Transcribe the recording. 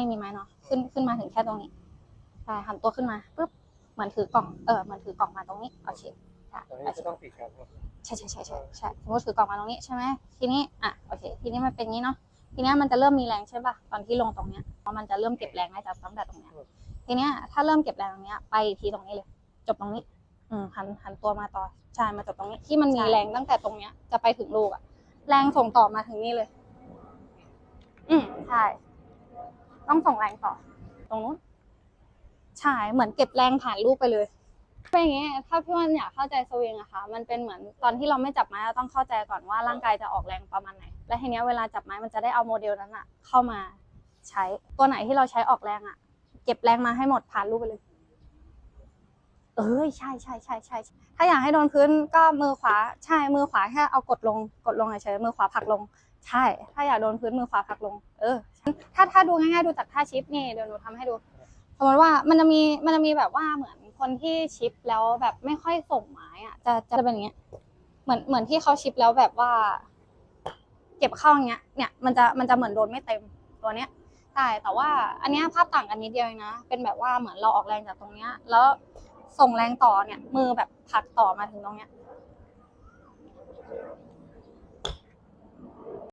ไม่มีไม้เนาะขึ้นขึ้นมาถึงแค่ตรงนี้ใช่หันตัวขึ้นมาปุ๊บเหมือนถือกล่องเออเหมือนถือกล่องมาตรงนี้โอเคค่ะตอนนี้โอเคจะต้องติดกันครับใช่ใช่ใช่ใช่ใช่สมมติถือกล่องมาตรงนี้ใช่ไหมทีนี้อะโอเค ทีนี้มันเป็นงี้เนาะทีเนี้ยมันจะเริ่มมีแรงใช่ป่ะตอนที่ลงตรงเนี้ยเพราะมันจะเริ่มเก็บแรงได้จากตั้งแต่ตรงเนี้ยทีเนี้ยถ้าเริ่มเก็บแรงตรงเนี้ยไปอีกทีตรงนี้เลย จบตรงนี้ อืมหันหันตัวมาต่อใช่มาจบตรงนี้ที่มันมีแรงตั้งแต่ตรงเนี้ยจะไปถึงลูกอะแรงส่งต่อมาถึงนี่เลย อืมใช่ ต้องส่งแรงต่อ ตรงนู้นใช่เหมือนเก็บแรงผ่านลูกไปเลยเป็นอย่างเงี้ยถ้าพี่วันอยากเข้าใจสวิงอะค่ะ มันเป็นเหมือนตอนที่เราไม่จับไม้เราต้องเข้าใจก่อนว่าร่างกายจะออกแรงประมาณไหน และทีเนี้ยเวลาจับไม้มันจะได้เอาโมเดลนั้นอะเข้ามาใช้ ตัวไหนที่เราใช้ออกแรงอะเก็บแรงมาให้หมดผ่านลูกไปเลย เอ้ยใช่ใช่ใช่ใช่ใช่ถ้าอยากให้โดนพื้นก็มือขวา ใช่ มือขวาแค่เอากดลง กดลงเฉยมือขวาผักลง ใช่ ถ้าอยากโดนพื้นมือขวาผักลง เออ ถ้าถ้าดูง่ายๆดูจากท่าชิปนี่เดี๋ยวหนูทำให้ดู สมมติว่ามันจะมีมันจะมีแบบว่าเหมือนคนที่ชิปแล้วแบบไม่ค่อยส่งไม้อะจะจะเป็นอย่างเงี้ย เหมือนเหมือนที่เขาชิปแล้วแบบว่า เก็บเข้าอย่างเงี้ย เนี่ยมันจะมันจะเหมือนโดนไม่เต็มตัวเนี้ยใช่แต่ว่าอันเนี้ยภาพต่างกันนิดเดียวเองนะ เป็นแบบว่าเหมือนเราออกแรงจากตรงเนี้ย แล้วส่งแรงต่อเนี่ย มือแบบผลักต่อมาถึงตรงเนี้ย